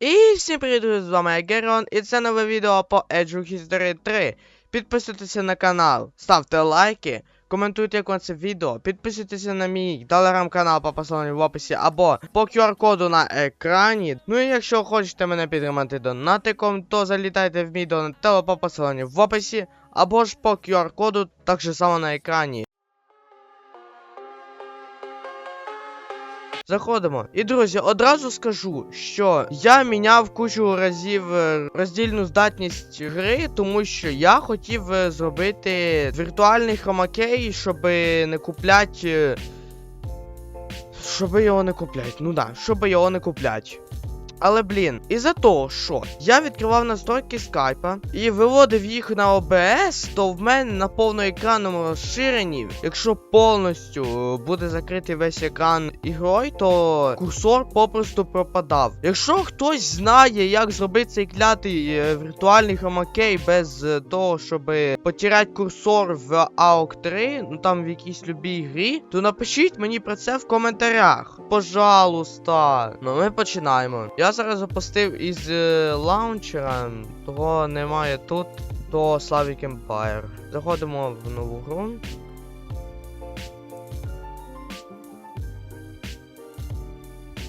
І всім привіт, з вами я Герон, і це нове відео по Edge of History 3. Підписуйтеся на канал, ставте лайки, коментуйте вам це відео, підписуйтеся на мій телеграм-канал по посиланню в описі або по QR-коду на екрані. Ну і якщо хочете мене підтримати донатиком, то залітайте в мій донатело по посиланню в описі, або ж по QR-коду так же само на екрані. Заходимо. І друзі, одразу скажу, що я міняв кучу разів е, роздільну здатність гри, тому що я хотів е, зробити віртуальний хромакей, щоб не куплять. е, Щоб його не куплять. Ну да, щоб його не куплять. Але блін, із-за того, що я відкривав настройки скайпа і виводив їх на OBS, то в мене на повноекранному розширенні, якщо повністю е, буде закритий весь екран ігрою, то курсор попросту пропадав. Якщо хтось знає, як зробити цей клятий е, віртуальний хромакей без е, того, щоб потеряти курсор в AOK 3, ну там в якійсь любій грі, то напишіть мені про це в коментарях. Пожалуйста. Ну ми починаємо. Я зараз запустив із е, лаунчера, того немає тут, до Slavic Empire. Заходимо в нову гру.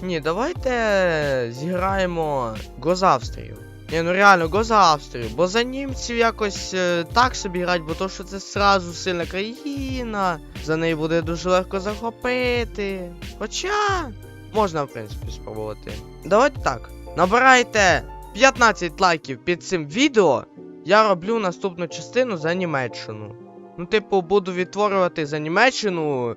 Ні, давайте зіграємо Го Австрію. Ні, ну реально, Го за Австрію, бо за німців якось е, так собі грати, бо то що це сразу сильна країна, за неї буде дуже легко захопити. Хоча можна, в принципі, спробувати. Давайте так. Набирайте 15 лайків під цим відео. Я роблю наступну частину за Німеччину. Ну, типу, буду відтворювати за Німеччину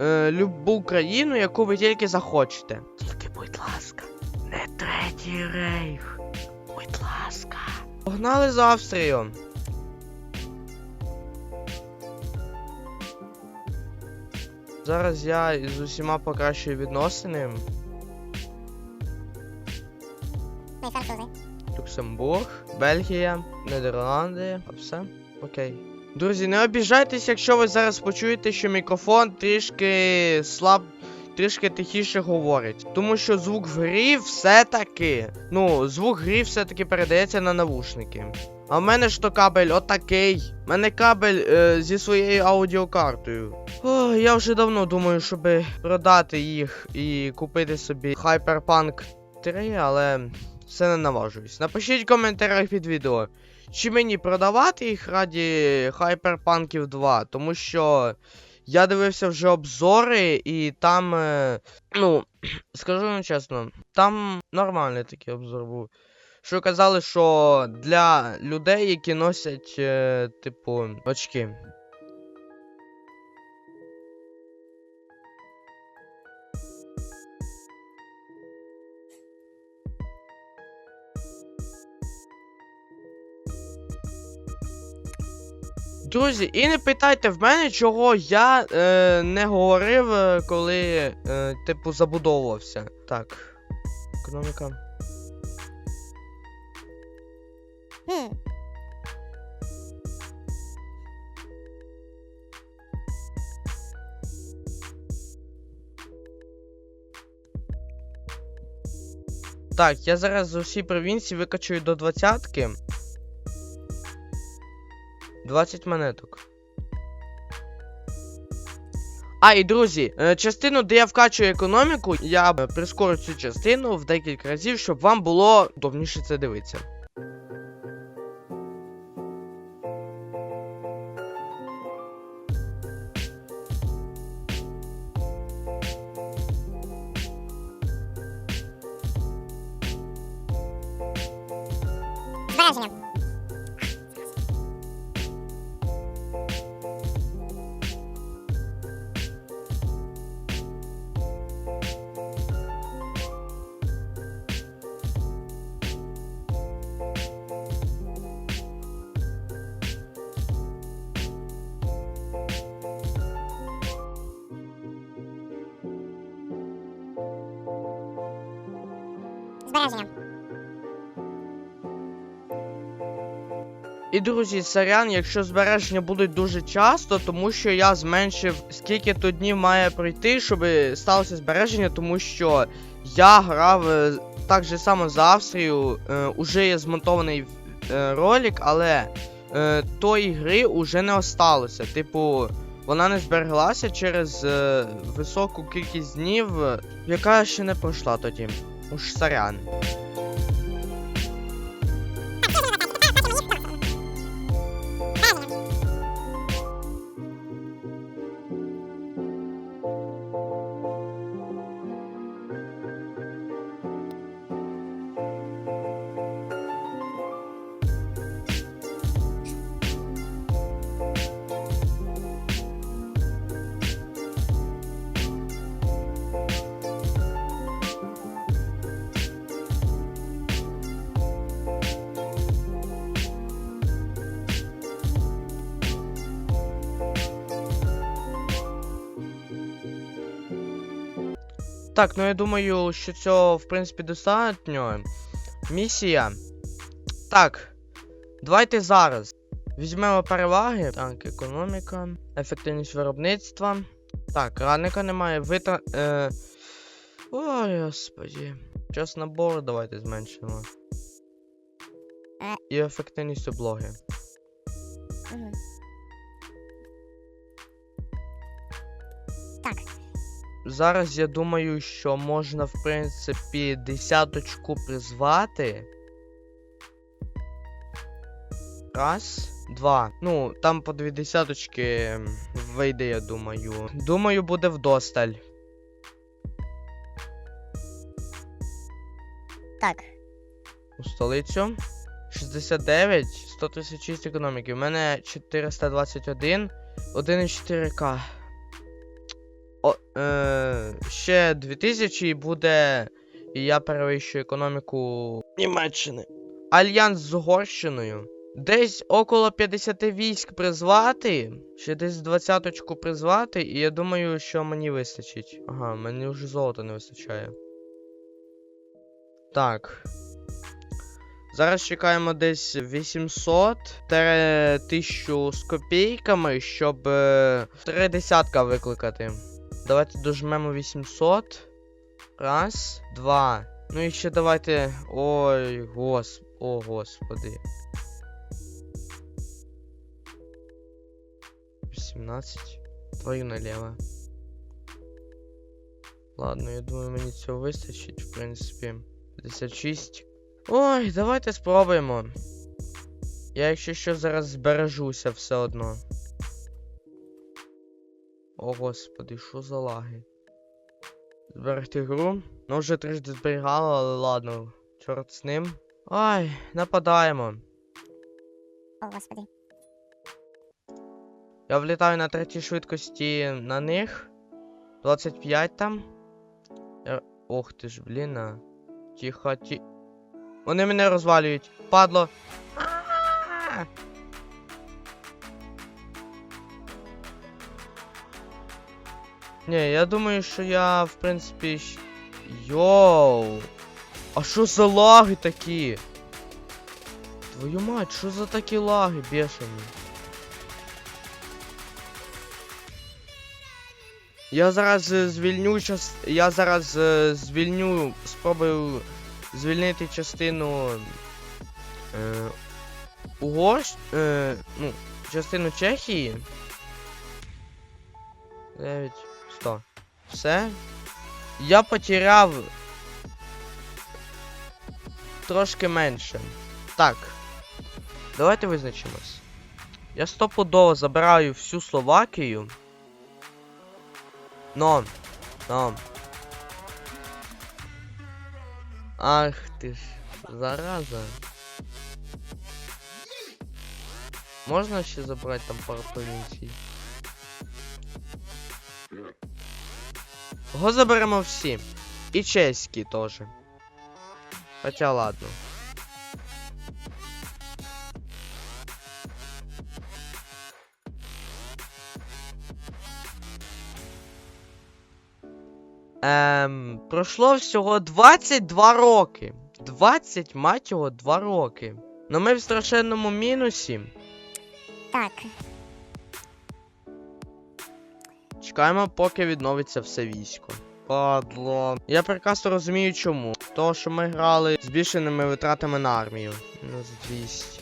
е, любу країну, яку ви тільки захочете. Тільки, будь ласка, не третій рейх. Будь ласка. Погнали за Австрію. Зараз я з усіма покращую відносини. Люксембург, Бельгія, Нідерланди, а все. Окей. Друзі, не обіжайтесь, якщо ви зараз почуєте, що мікрофон трішки слаб. Трішки тихіше говорить. Тому що звук в грі все-таки. Ну, звук в грі все-таки передається на навушники. А в мене ж то кабель отакий. У мене кабель е, зі своєю аудіокартою. О, я вже давно думаю, щоб продати їх і купити собі Hyperpunk 3, але все не наважуюсь. Напишіть в коментарях під відео, чи мені продавати їх раді Hyperpunkів 2, тому що я дивився вже обзори, і там, е, ну, скажу вам чесно, там нормальний такий обзор був. Що казали, що для людей, які носять, е, типу, очки. Друзі, і не питайте в мене, чого я е, не говорив, е, коли, е, типу, забудовувався. Так. Економіка. Так, я зараз з усі провінції викачую до двадцятки. 20 монеток. А, і друзі, е, частину, де я вкачую економіку, я е, прискорю цю частину в декілька разів, щоб вам було удобніше це дивитися. Збереження. І друзі, сорян, якщо збереження будуть дуже часто, тому що я зменшив скільки то днів має пройти, щоб сталося збереження, тому що я грав е, так же само за Австрію е, уже є змонтований е, ролик, але е, тої гри уже не осталося. Типу, вона не збереглася через е, високу кількість днів, яка ще не пройшла тоді. Уж сорян. Так, ну я думаю, що цього, в принципі, достатньо. Місія. Так. Давайте зараз. Візьмемо переваги. Так, економіка, ефективність виробництва. Так, радника немає. Витра... Е... Ой, господі. Час набору давайте зменшимо. І ефективність облоги. Так, Зараз я думаю, що можна, в принципі, десяточку призвати. Раз, два. Ну, там по дві десяточки вийде, я думаю. Думаю, буде вдосталь. так. У столицю. 69, 136 економіки. У мене 421, 1,4к. О, е, ще 2000 і буде. І я перевищую економіку Німеччини. Альянс з Угорщиною. Десь около 50 військ призвати. Ще десь двадцяточку призвати, і я думаю, що мені вистачить. Ага, мені вже золота не вистачає. Так. Зараз чекаємо десь 800 1000 з копійками, щоб е, три десятка викликати. Давайте дожмемо 800. Раз, два. Ну і ще давайте. Ой, гос... О, господи. 18. Твою налево. Ладно, я думаю, мені цього вистачить, в принципі. 56. Ой, давайте спробуємо. Я якщо що зараз збережуся все одно. О господи, що за лаги? Зберегти гру. Ну вже трижди зберігало, але ладно. Чорт з ним. Ай, нападаємо. О, господи. Я влітаю на третій швидкості на них. 25 там. Я... Ох ти ж, блін. а. Тихо, ті. Вони мене розвалюють. Падло. А! Ні, я думаю, що я, в принципі. Йоу. А що за лаги такі? Твою мать, що за такі лаги бешені? Я зараз е, звільню час. Я зараз е, звільню. Спробую звільнити частину. Е, Угорщ. Е, ну, частину Чехії. 9, 100. Все. Я потеряв. Трошки менше. Так. Давайте визначимось. Я стопудово забираю всю Словакію. Но. Но. Ах ти ж, зараза. Можна ще забрати там пару провінцій? Го заберемо всі. І чеські теж. Хоча ладно. Ем, пройшло всього 22 роки. 20, мать його, 2 роки. Ну ми в страшенному мінусі. Так. Чекаємо, поки відновиться все військо. Падло. Я прекрасно розумію чому. того, що ми грали з збільшеними витратами на армію. Мінус 200.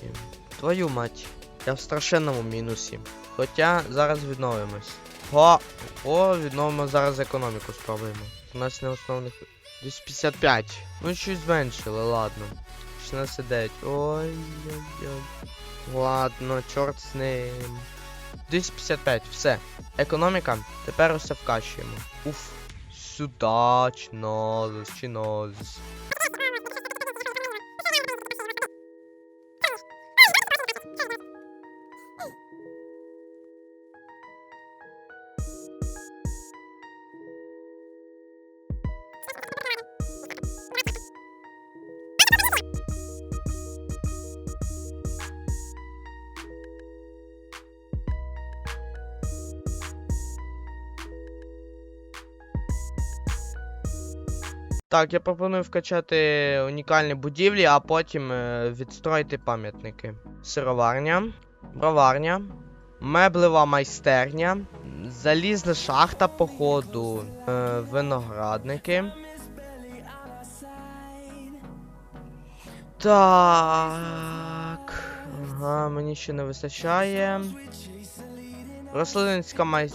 Твою мать. Я в страшенному мінусі. Хоча зараз відновимось. Го! О, відновимо зараз економіку спробуємо. У нас не основних. Десь 55. Ну щось зменшили, ладно. 16,9. Ой-ой-ой. Ладно, чорт з ним. Десь 55, все. Економіка. Тепер усе вкачуємо. Уф. Сюда, чинозис, чинозис. Так, я пропоную вкачати унікальні будівлі, а потім е, відстроїти пам'ятники. Сироварня, броварня, меблева майстерня, залізна шахта, походу, е, виноградники. Так. Ага, мені ще не вистачає. Рослинницька майс...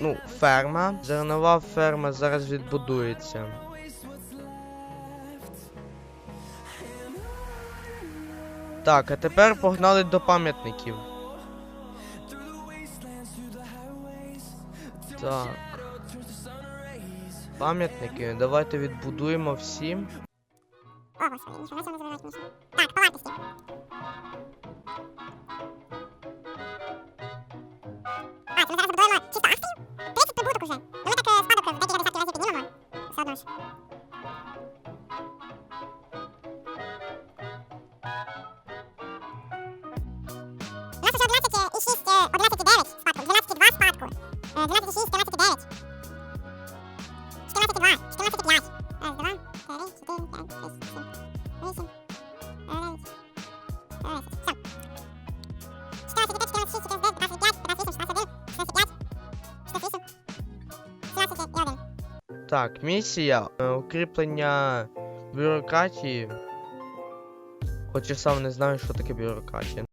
Ну, ферма. Зернова ферма зараз відбудується. Так, а тепер погнали до пам'ятників. Так. Пам'ятники, давайте відбудуємо всі. О, господи. Так, палатки. А, це зараз будуємо чисто Австрію? 30 прибуток уже. Так, місія е, укріплення бюрократії. Хоч сам не знаю, що таке бюрократія.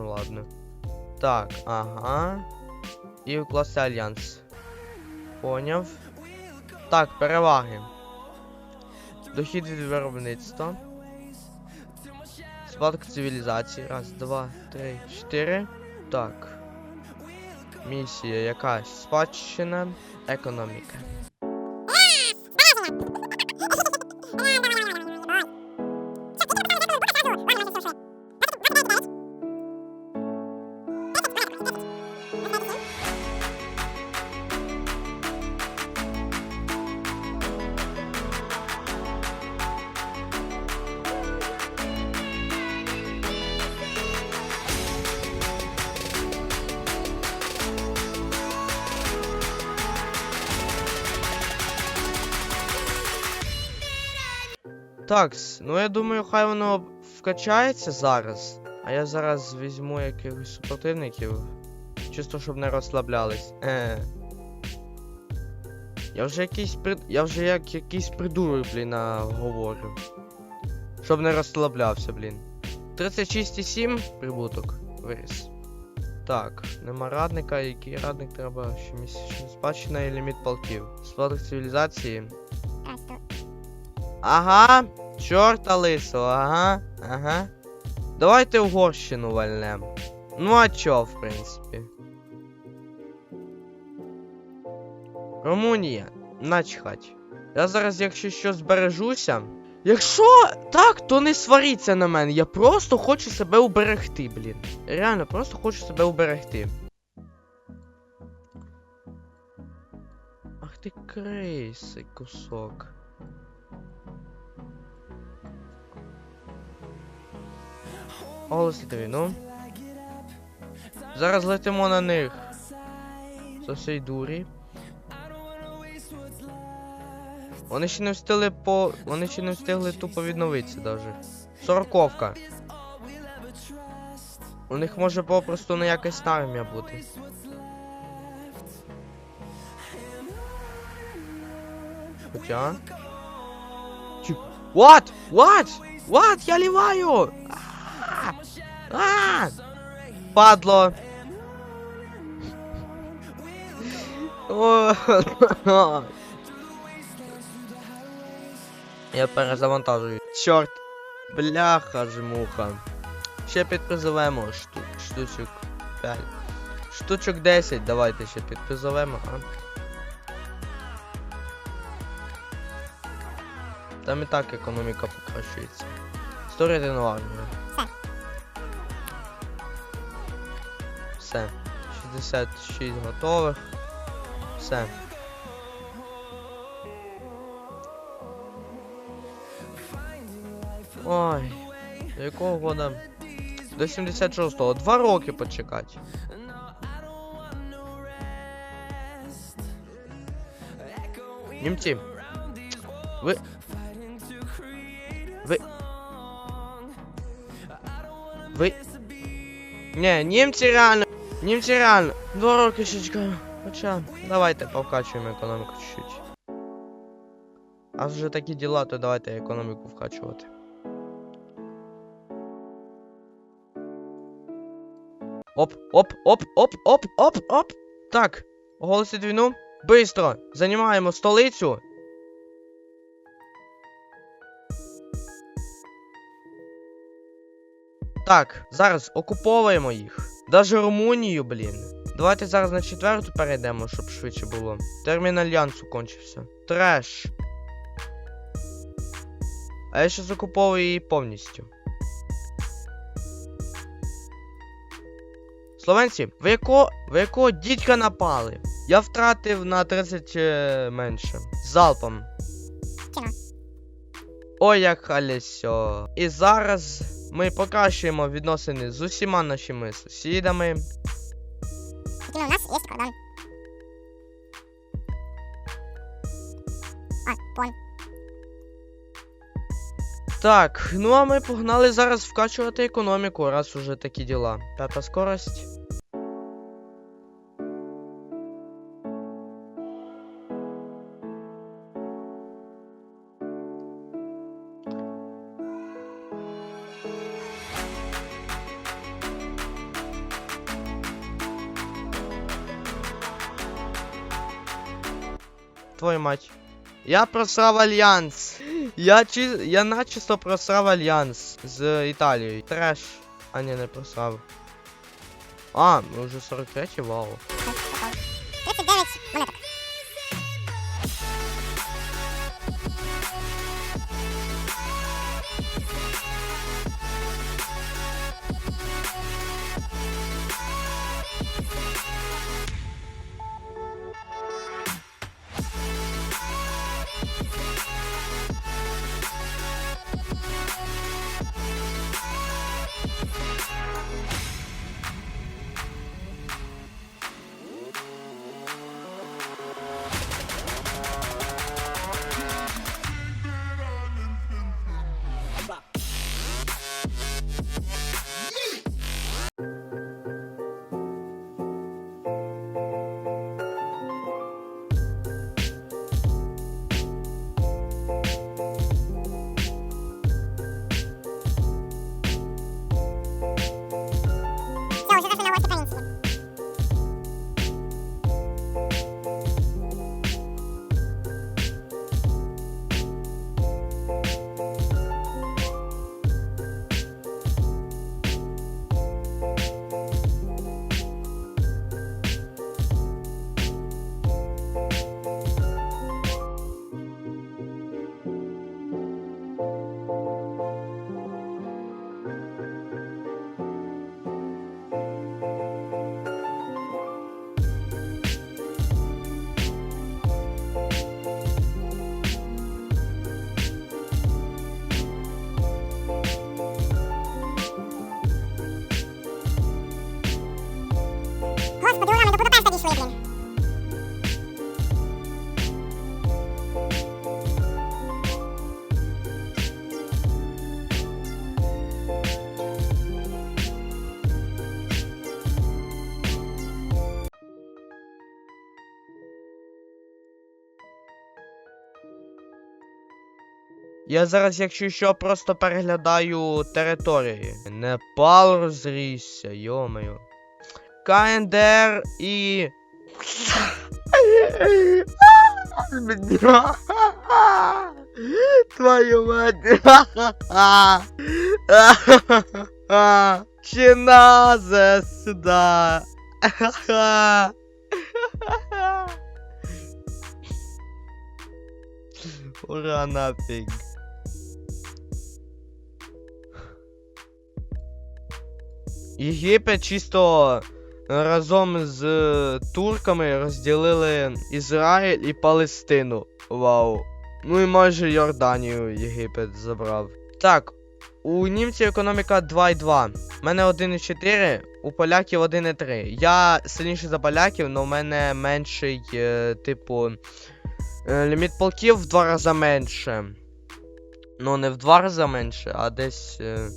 Ну ладно. Так, ага. І укласти альянс. Поняв. Так, переваги. Дохід від виробництва. Спадок цивілізації. Раз, два, три, чотири. Так. Місія якась спадщина, економіка. Такс, ну я думаю, хай воно вкачається зараз. А я зараз візьму якихось супротивників. Чисто щоб не розслаблялись. Е. Я вже якийсь при... Я вже як якийсь придурок, блін, говорю. Щоб не розслаблявся, блін. 36,7 прибуток виріс. Так, нема радника, який радник треба щомісячно спадщина і ліміт полків. Спадок цивілізації. Ага, чорта лисого, ага, ага. Давайте Угорщину вальнем. Ну а чо, в принципі. Румунія, начхать. Я зараз, якщо що, збережуся. Якщо так, то не сваріться на мене. Я просто хочу себе уберегти, блін. Реально, просто хочу себе уберегти. Ах ти крейсий кусок. Голоси ну. Зараз летимо на них. З усій дурі. Вони ще не встигли по. Вони ще не встигли тупо відновитися даже. Сороковка. У них може попросту не якась армія бути. Хоча. What? What? What? Я ліваю! А! Падло! О, Я перезавантажую. Чорт. Бляха жмуха. Ще підпризовемо шту... штучок 5. Штучок 10 давайте ще підпризовемо, а? Там і так економіка покращується. Створити нову армію. Все. Все. 66 готових. Все. Ой. До якого года? До 76-го. Два роки почекати. Німці. Ви. Ви. Ви. Не, німці реально. Німці реально. Два роки ще чекаю. Хоча, давайте повкачуємо економіку чуть-чуть. А вже такі діла, то давайте економіку вкачувати. Оп, оп, оп, оп, оп, оп, оп. Так, оголосить війну. Бистро! Займаємо столицю. Так, зараз окуповуємо їх. Даже Румунію, блін. Давайте зараз на четверту перейдемо, щоб швидше було. Термін альянсу кончився. Треш. А я ще закуповую її повністю. Словенці, ви якого, ви якого дідька напали? Я втратив на 30 е, менше. Залпом. Ой, як халесьо. І зараз ми покращуємо відносини з усіма нашими сусідами. Якими у нас є кордон. А, пон. Так, ну а ми погнали зараз вкачувати економіку, раз уже такі діла. П'ята скорость. Твою мать. Я просрав альянс. Я чи... я начисто просрав альянс з Італією. Треш. А ні, не просрав. А, ми вже 43 вау. Я зараз, якщо що, просто переглядаю території. Непал розрісся, йомаю. КНДР і. Твою мать. Чиназе сюда. Ура нафиг. Єгипет чисто разом з е, турками розділили Ізраїль і Палестину. Вау. Ну і майже Йорданію Єгипет забрав. Так, у німців економіка 2,2. У мене 1,4, у поляків 1,3. Я сильніший за поляків, але у мене менший, е, типу. е, Ліміт полків в два рази менше. Ну, не в два рази менше, а десь. е,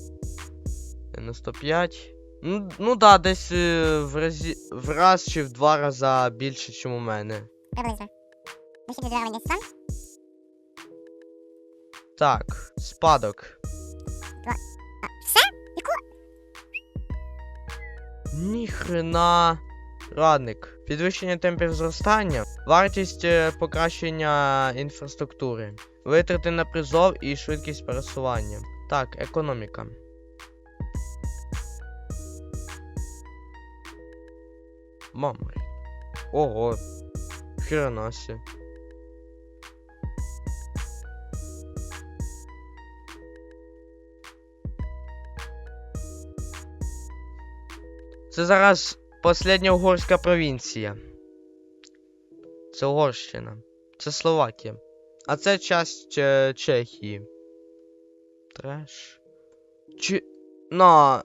95. Ну, ну да, десь е, в, разі, в раз чи в два рази більше, ніж у мене. Приблизно. Вихід від рівень 10. Так, спадок. Все? Ніхрена. Радник. Підвищення темпів зростання, вартість е, покращення інфраструктури, витрати на призов і швидкість пересування. Так, економіка. Мамри. Ого. Хренасі. Це зараз Последня угорська провінція. Це Угорщина. Це Словакія. А це часть е, Чехії. Треш. Чи. На.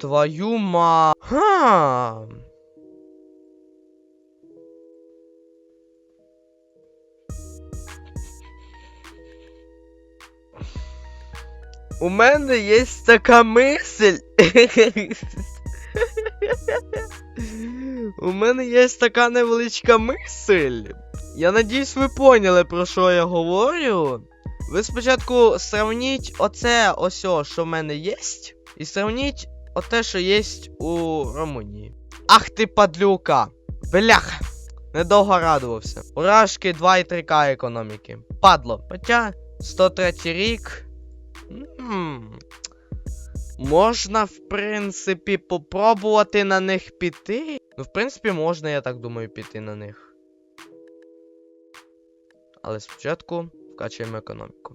Твою ма. Ха. У мене є така мисль. У мене є така невеличка мисль. Я надіюсь, ви поняли, про що я говорю. Ви спочатку сравніть оце ось, що в мене є, і сравніть оте, що є у Румунії. Ах ти падлюка! Бляха! Недовго радувався. Урашки 2,3к економіки. Падло. Хоча 103 рік. Можна, в принципі, попробувати на них піти. Ну, в принципі, можна, я так думаю, піти на них. Але спочатку вкачуємо економіку.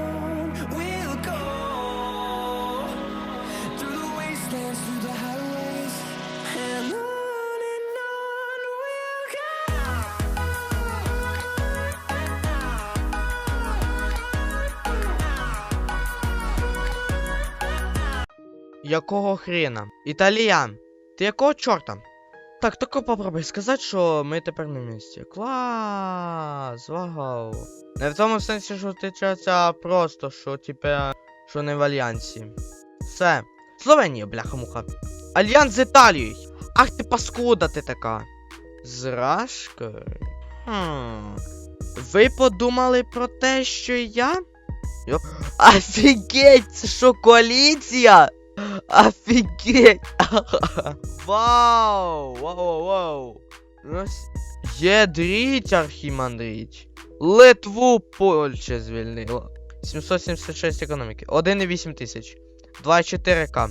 Якого хрена? Італіян, ти якого чорта? Так, тільки попробуй сказати, що ми тепер на місці. Клас! Вау! Не в тому сенсі, що ти чаться, просто, що типа, що не в альянсі. Все. Словенія, бляха-муха. Альянс з Італією. Ах ти паскуда ти така. З Рашкою? Хм. Ви подумали про те, що я? Офігеть, що, коаліція? Офігеть! Вау! Вау, вау! Ну, Єдріть, Архімандріч! Литву Польща звільнила. 776 економіки. 1,8 тисяч. 2,4к.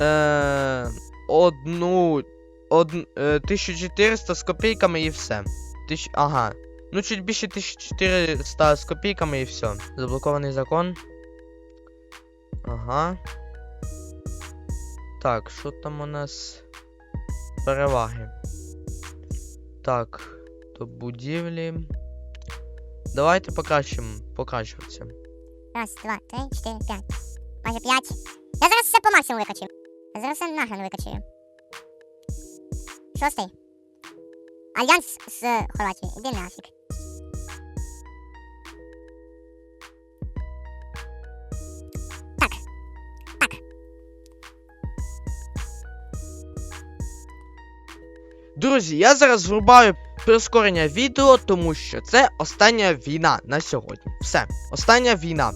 Е, одну. Од, е, 1400 з копійками і все. Тисяч, ага. Ну, чуть більше 1400 з копійками і все. Заблокований закон. Ага. Так, що там у нас? Переваги. Так, до будівлі. Давайте покращимо. Покращуватися. Раз, два, три, чотири, п'ять. Майже п'ять. Я зараз все по максимуму викачу. Я зараз все нахрен викачую. Шостий. Альянс з Хорватії. Іди нафіг. Друзі, я зараз врубаю прискорення відео, тому що це остання війна на сьогодні. Все, остання війна.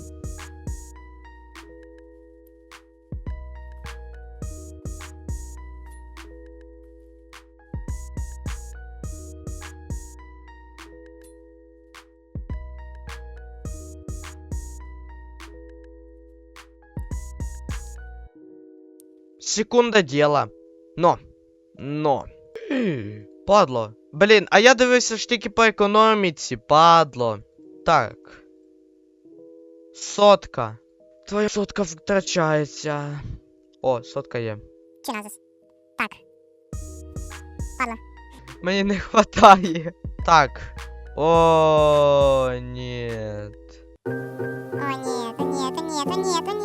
Секунда дела. Но. Но. Падло. Блін, а я дивився ж тільки по економіці, падло. Так. Сотка. Твоя сотка втрачається. О, сотка є. Чи? Так. Мені не хватає. Так. О, ні. О, нет, нет, нет, нет, нет.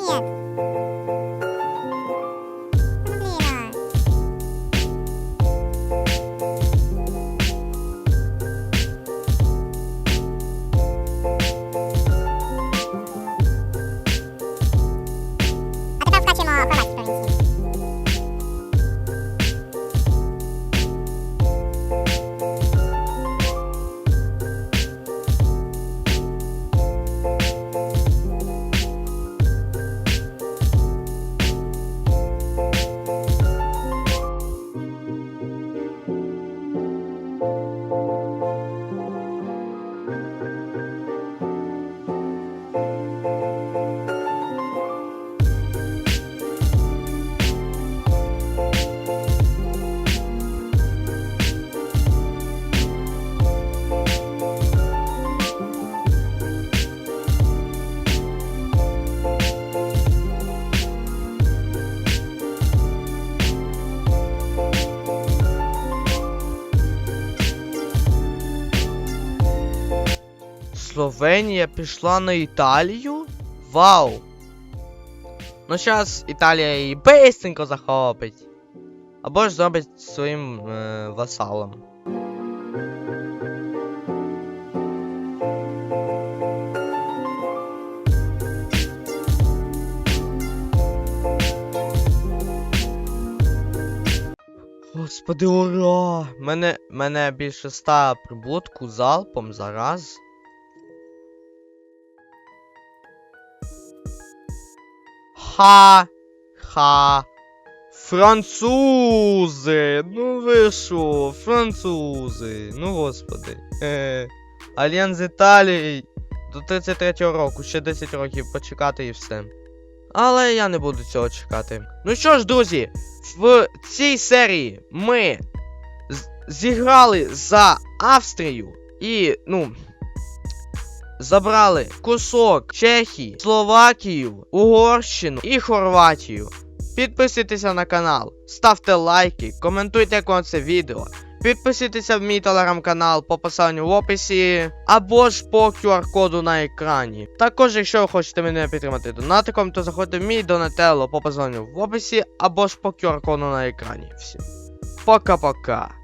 Словенія пішла на Італію? Вау! Ну зараз Італія її бистренько захопить. Або ж зробить своїм е, васалом. Господи, ура! Мене, мене більше ста прибутку залпом зараз. Ха. Ха. Французи! Ну ви шо, французи. Ну господи. Е, Альянс Італії до 33-го року, ще 10 років почекати і все. Але я не буду цього чекати. Ну що ж, друзі, в цій серії ми зіграли за Австрію і, ну, забрали кусок Чехії, Словакію, Угорщину і Хорватію. Підписуйтеся на канал, ставте лайки, коментуйте як вам це відео. Підписуйтеся в мій телеграм-канал по посиланню в описі або ж по QR-коду на екрані. Також, якщо ви хочете мене підтримати донатиком, то заходьте в мій донателло по посиланню в описі або ж по QR-коду на екрані. Всім пока-пока.